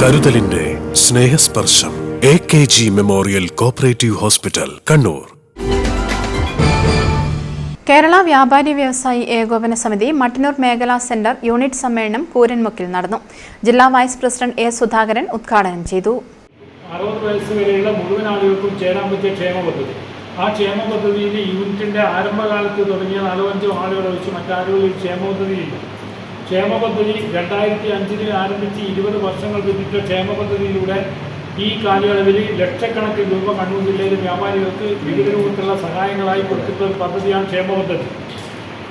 കരുതലിന്റെ Snehasparsham A K G memorial cooperative hospital Kannur. Kerala Vyapari Vyavasayi Ekopana സമിതി മട്ടന്നൂർ മേഖലാ centre unit സമ്മേളനം കൂരൻമുക്കിൽ നടന്നു. ജില്ലാ വൈസ് പ്രസിഡന്റ് എ സുധാകരൻ ഉദ്ഘാടനം ചെയ്തു. അറുപത് വയസ്സ് വരെയുള്ള മുഴുവൻ ആളുകൾക്കും ചേരാൻ പറ്റിയ ക്ഷേമ പദ്ധതി. ആ ക്ഷേമ പദ്ധതിയിൽ യൂണിറ്റിന്റെ ആരംഭകാലത്ത് തുടങ്ങിയ നാലോ അഞ്ചോ ആളുകളെ വെച്ച് മറ്റാരും ഈ ക്ഷേമ പദ്ധതിയില്ല. ക്ഷേമ പദ്ധതി രണ്ടായിരത്തി അഞ്ചിൽ ആരംഭിച്ച് ഇരുപത് വർഷങ്ങൾ പിന്നിട്ട ക്ഷേമ പദ്ധതിയിലൂടെ ഈ കാലയളവിൽ ലക്ഷക്കണക്കിന് രൂപ കണ്ണൂർ ജില്ലയിലെ വ്യാപാരികൾക്ക് വിവിധ രൂപത്തിലുള്ള സഹായങ്ങളായി കൊടുത്തിട്ട ഒരു പദ്ധതിയാണ് ക്ഷേമ പദ്ധതി.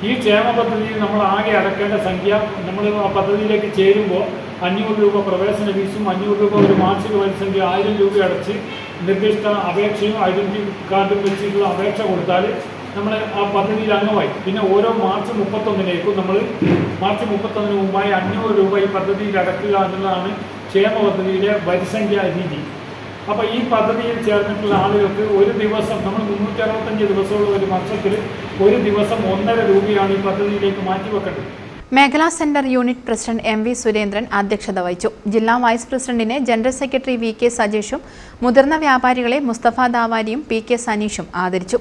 ഈ ക്ഷേമ പദ്ധതിയിൽ നമ്മൾ ആകെ അടക്കേണ്ട സംഖ്യ നമ്മൾ ആ പദ്ധതിയിലേക്ക് ചേരുമ്പോൾ അഞ്ഞൂറ് രൂപ പ്രവേശന ഫീസും അഞ്ഞൂറ് രൂപ ഒരു മാസിക വരിസംഖ്യ ആയിരം രൂപ അടച്ച് നിർദ്ദിഷ്ട അപേക്ഷയും ഐഡന്റി കാർഡും വെച്ചിട്ടുള്ള അപേക്ഷ കൊടുത്താൽ നമ്മൾ ആ പദ്ധതിയിൽ അംഗമായി. പിന്നെ ഓരോ മാർച്ച് മുപ്പത്തൊന്നിലേക്കും നമ്മൾ മാർച്ച് മുപ്പത്തൊന്നിന് മുമ്പായി അഞ്ഞൂറ് രൂപ ഈ പദ്ധതിയിൽ അടക്കുക എന്നുള്ളതാണ് ക്ഷേമ പദ്ധതിയുടെ വരിസംഖ്യാ രീതി. അപ്പോൾ ഈ പദ്ധതിയിൽ ചേർന്നിട്ടുള്ള ആളുകൾക്ക് ഒരു ദിവസം നമ്മൾ മുന്നൂറ്റി അറുപത്തഞ്ച് ദിവസമുള്ള ഒരു വർഷത്തിൽ ഒരു ദിവസം ഒന്നര രൂപയാണ് ഈ പദ്ധതിയിലേക്ക് മാറ്റിവെക്കേണ്ടത്. മേഖലാ center unit president M V Surendran അധ്യക്ഷത വഹിച്ചു. ജില്ലാ വൈസ് പ്രസിഡന്റിനെ ജനറൽ സെക്രട്ടറി വി കെ സജീഷും മുതിർന്ന വ്യാപാരികളെ മുസ്തഫ ദാവാരിയും പി കെ സനീഷും ആദരിച്ചു.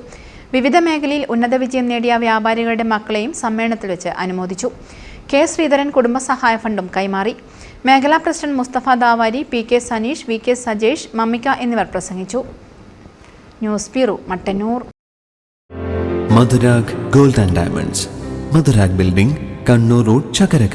വിവിധ മേഖലയിൽ ഉന്നത വിജയം നേടിയ വ്യാപാരികളുടെ മക്കളെയും സമ്മേളനത്തിൽ വെച്ച് അനുമോദിച്ചു. കെ ശ്രീധരൻ കുടുംബസഹായ ഫണ്ടും കൈമാറി. മേഖലാ president Mustafa Dawari P K Saneesh V K Sajesh മമ്മിക്ക എന്നിവർ പ്രസംഗിച്ചു. News bureau Mattannur. Madhurag gold and diamonds. Madhurag building Kannur road Chakkarakkal.